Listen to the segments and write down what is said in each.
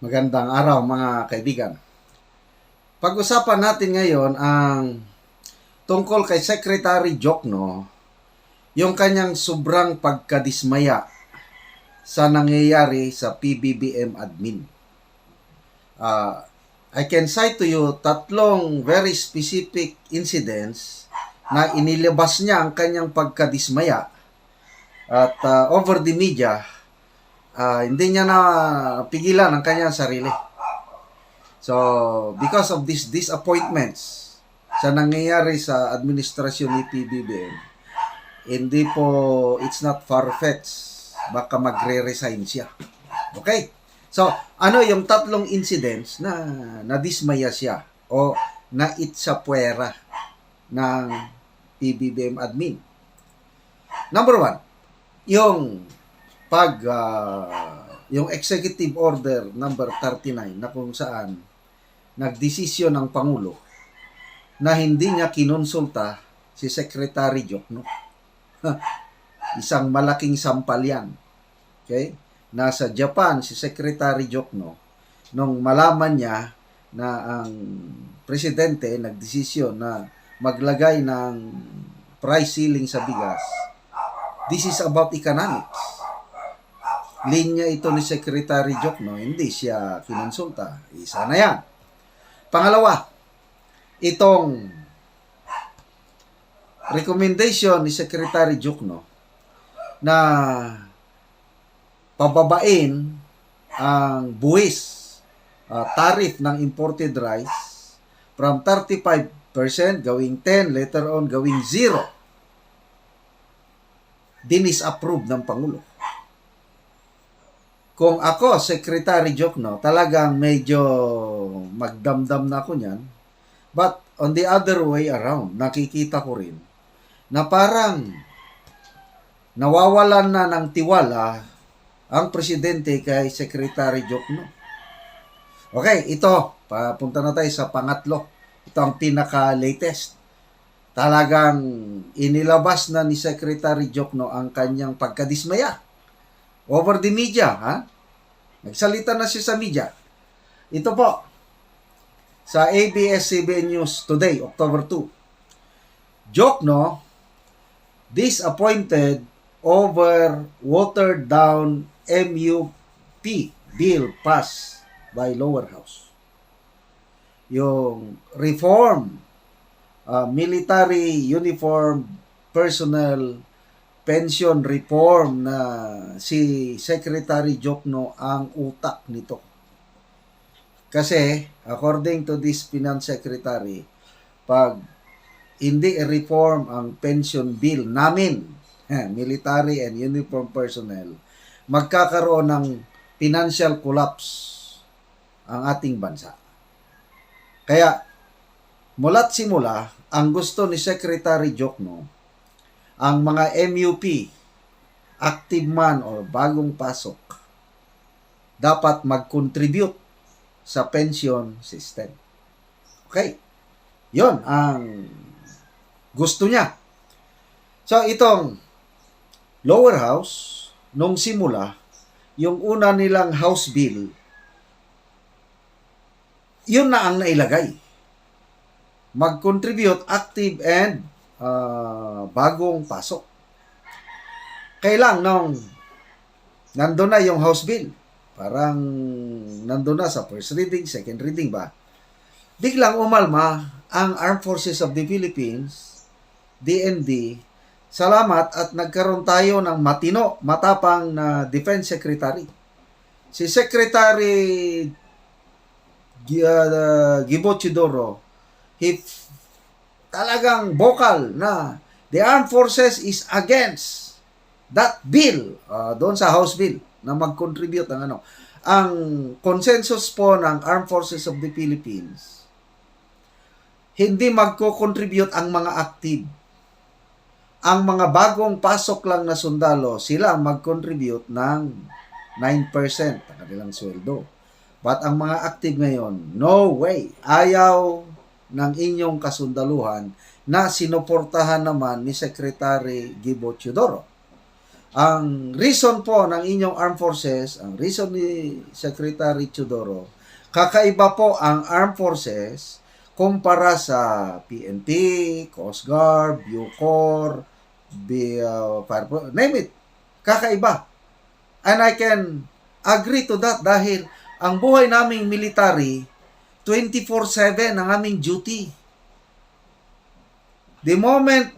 Magandang araw mga kaibigan. Pag-usapan natin ngayon ang tungkol kay Secretary Jokno, yung kanyang sobrang pagkadismaya sa nangyayari sa PBBM admin. Ah, I can cite to you tatlong very specific incidents na inilabas niya ang kanyang pagkadismaya at ah, over the media ah, hindi niya na pigilan ang kanyang sarili. So, because of these disappointments sa nangyayari sa administrasyon ni PBBM, hindi po, it's not far-fetched. Baka magre-resign siya. Okay? So, ano yung tatlong incidents na nadismaya siya o na itsapuera ng PBBM admin? Number one, yung pag ah, yung executive order number 39 na kung saan nagdesisyon ng Pangulo na hindi niya kinonsulta si Secretary Jokno. Isang malaking sampal yan. Okay? Nasa Japan si Secretary Jokno nung malaman niya na ang presidente nagdesisyon na maglagay ng price ceiling sa bigas. This is about economics linya ito ni Secretary Jokno, hindi siya kinonsulta. Isa na yan. Pangalawa, itong recommendation ni Secretary Jokno na pababain ang buwis uh, tariff ng imported rice from 35% gawing 10, later on gawing 0. Dinis-approve ng Pangulo kung ako, Secretary Jokno, talagang medyo magdamdam na ako niyan. But on the other way around, nakikita ko rin na parang nawawalan na ng tiwala ang presidente kay Secretary Jokno. Okay, ito, papunta na tayo sa pangatlo. Ito ang pinaka-latest. Talagang inilabas na ni Secretary Jokno ang kanyang pagkadismaya over the media, ha? Nagsalita na siya sa media. Ito po, sa ABS-CBN News today, October 2. Jokno disappointed over watered down MUP bill passed by lower house. Yung reform uh, military uniform personnel pension reform na si Secretary Jokno ang utak nito. Kasi, according to this finance secretary, pag hindi reform ang pension bill namin, military and uniform personnel, magkakaroon ng financial collapse ang ating bansa. Kaya, mula't simula, ang gusto ni Secretary Jokno, ang mga MUP, active man or bagong pasok, dapat mag-contribute sa pension system. Okay? Yon ang gusto niya. So, itong lower house, nung simula, yung una nilang house bill, yun na ang nailagay. Mag-contribute active and uh, bagong pasok. Kailang nung nandun na yung House Bill, parang nandun na sa first reading, second reading ba, biglang umalma ang Armed Forces of the Philippines, DND, salamat at nagkaroon tayo ng matino, matapang na Defense Secretary. Si Secretary uh, Gibo Chidoro, he talagang vocal na the armed forces is against that bill uh, doon sa House bill na mag-contribute ng ano. Ang consensus po ng Armed Forces of the Philippines hindi magko-contribute ang mga active. Ang mga bagong pasok lang na sundalo sila mag-contribute ng 9% ng kanilang sweldo. But ang mga active ngayon no way. Ayaw ng inyong kasundaluhan na sinuportahan naman ni Secretary Gibo Teodoro. ang reason po ng inyong armed forces, ang reason ni Secretary Chudoro, kakaiba po ang armed forces kumpara sa PNP, Coast Guard, Bucor, B, uh, name it. Kakaiba. And I can agree to that dahil ang buhay naming military, 24-7 ang aming duty. The moment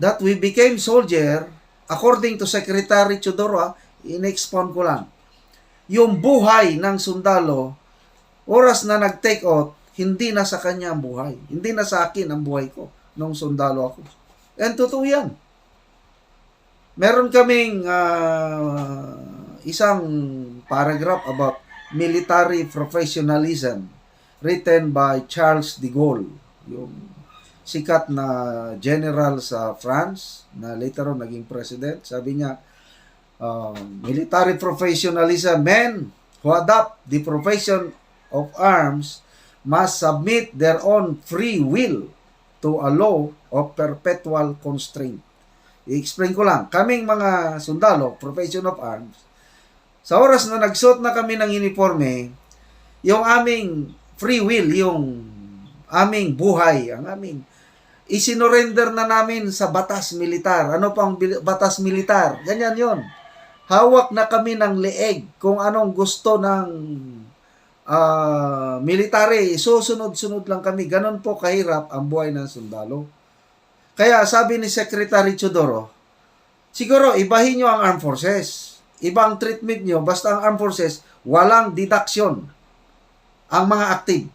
that we became soldier, according to Secretary Chodoro, ah, in-expound ko lang, yung buhay ng sundalo, oras na nag-take out, hindi na sa kanya ang buhay. Hindi na sa akin ang buhay ko nung sundalo ako. And totoo yan. Meron kaming ah, isang paragraph about military professionalism written by Charles de Gaulle, yung sikat na general sa France na later on naging president. Sabi niya, um, military professionalism, men who adopt the profession of arms must submit their own free will to a law of perpetual constraint. I-explain ko lang, kaming mga sundalo, profession of arms, sa oras na nagsuot na kami ng uniforme, yung aming free will, yung aming buhay, ang aming isinorender na namin sa batas militar. Ano pang batas militar? Ganyan yon. Hawak na kami ng leeg kung anong gusto ng ah, military. Susunod-sunod lang kami. Ganon po kahirap ang buhay ng sundalo. Kaya sabi ni Secretary Chodoro, siguro ibahin nyo ang armed forces. Ibang treatment nyo, basta ang armed forces, walang deduction ang mga active.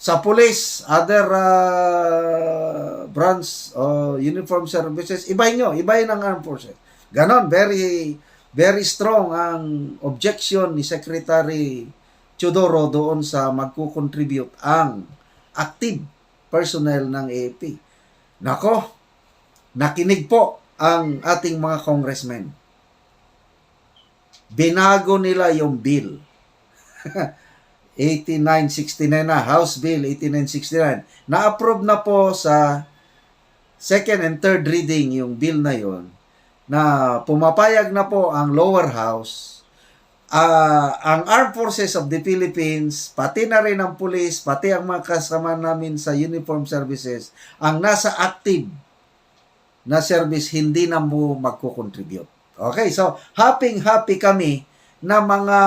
Sa police, other uh, branch o uniform services, ibahin nyo, ibahin ang armed forces. Ganon, very, very strong ang objection ni Secretary Chodoro doon sa magkukontribute ang active personnel ng AAP. Nako, nakinig po ang ating mga congressmen. Binago nila yung bill. 8969 na, House Bill 8969. Na-approve na po sa second and third reading yung bill na yon na pumapayag na po ang lower house ah, ang Armed Forces of the Philippines, pati na rin ang police, pati ang mga kasama namin sa uniform services, ang nasa active na service hindi na mo magko-contribute. Okay, so happy-happy kami na mga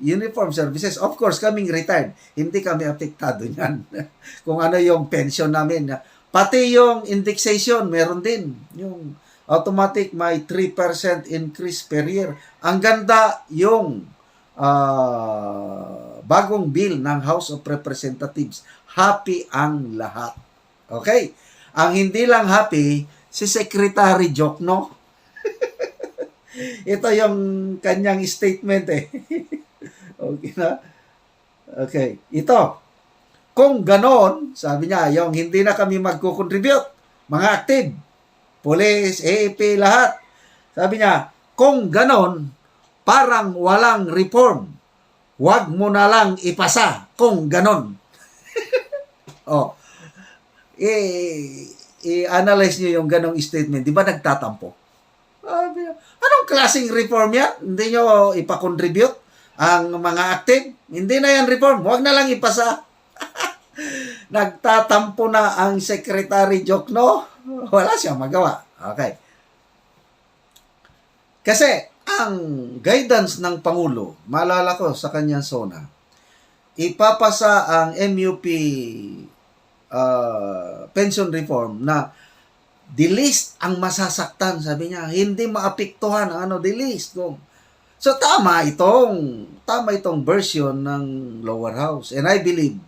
uniform services. Of course, kaming retired. Hindi kami apektado niyan. Kung ano yung pension namin. Pati yung indexation, meron din. Yung automatic may 3% increase per year. Ang ganda yung ah, bagong bill ng House of Representatives. Happy ang lahat. Okay? Ang hindi lang happy, si Secretary Jokno. Ito yung kanyang statement eh. okay na? Okay. Ito. Kung ganon, sabi niya, yung hindi na kami magko-contribute, mga active, police, AAP, lahat. Sabi niya, kung ganon, parang walang reform. Huwag mo na lang ipasa kung ganon. oh. I- i-analyze niyo yung ganong statement. Di ba nagtatampo? Sabi niya, anong klaseng reform yan? Hindi nyo ipakontribute ang mga active? Hindi na yan reform. Huwag na lang ipasa. Nagtatampo na ang Secretary Jokno. Wala siyang magawa. Okay. Kasi ang guidance ng Pangulo, maalala ko sa kanyang sona, ipapasa ang MUP uh, pension reform na the least ang masasaktan, sabi niya. Hindi maapektuhan ang ano, the least. Kung, so tama itong, tama itong version ng lower house. And I believe,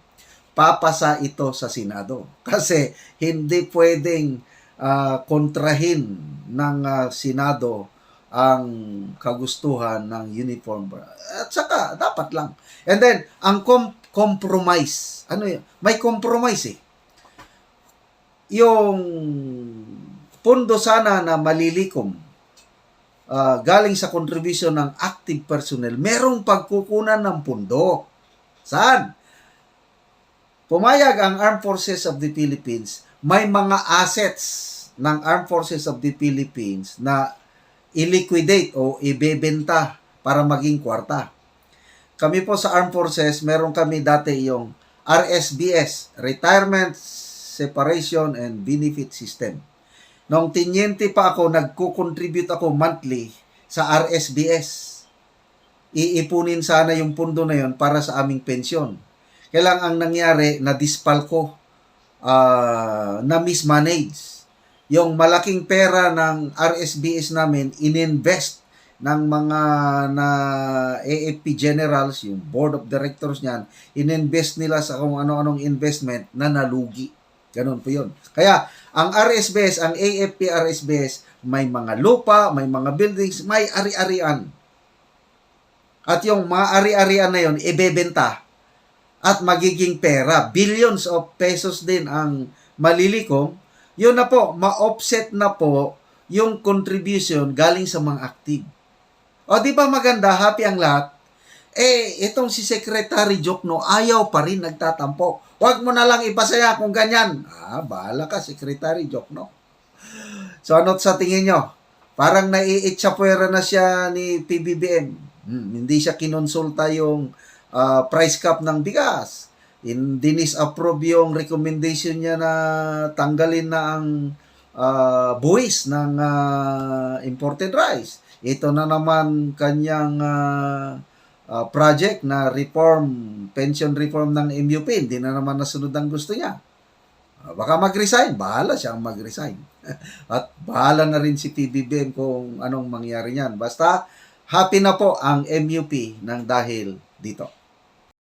papasa ito sa Senado. Kasi hindi pwedeng ah, kontrahin ng ah, Senado ang kagustuhan ng uniform. At saka, dapat lang. And then, ang com- compromise. Ano yun? May compromise eh. Yung pondo sana na malilikom ah, galing sa contribution ng active personnel, merong pagkukunan ng pondo. Saan? Pumayag ang Armed Forces of the Philippines, may mga assets ng Armed Forces of the Philippines na i-liquidate o ibebenta para maging kwarta. Kami po sa Armed Forces, meron kami dati yung RSBS, Retirement Separation and Benefit System. Nung tinyente pa ako, nagko-contribute ako monthly sa RSBS. Iipunin sana yung pundo na yon para sa aming pensyon. Kailang ang nangyari, na-dispal ko, ah, na mismanage. Yung malaking pera ng RSBS namin, ininvest ng mga na AFP generals, yung board of directors niyan, ininvest nila sa kung ano-anong investment na nalugi. Ganun po yun. Kaya, ang RSBS, ang AFP RSBS, may mga lupa, may mga buildings, may ari-arian. At yung mga ari-arian na yun, ibebenta at magiging pera. Billions of pesos din ang malilikom. Yun na po, ma-offset na po yung contribution galing sa mga active. O di ba maganda, happy ang lahat? Eh, itong si Secretary Jokno, ayaw pa rin nagtatampo. Huwag mo na lang ipasaya kung ganyan. Ah, bahala ka, Secretary Jokno. So, ano sa tingin nyo? Parang naiitsapwera na siya ni PBBM. Hmm, hindi siya kinonsulta yung ah, price cap ng bigas. In, dinis-approve yung recommendation niya na tanggalin na ang ah, buwis ng ah, imported rice. Ito na naman kanyang ah, ah, project na reform, pension reform ng MUP. Hindi na naman nasunod ang gusto niya. Ah, Baka mag-resign. Bahala siyang mag-resign. At bahala na rin si PBBM kung anong mangyari niyan. Basta, happy na po ang MUP ng dahil dito.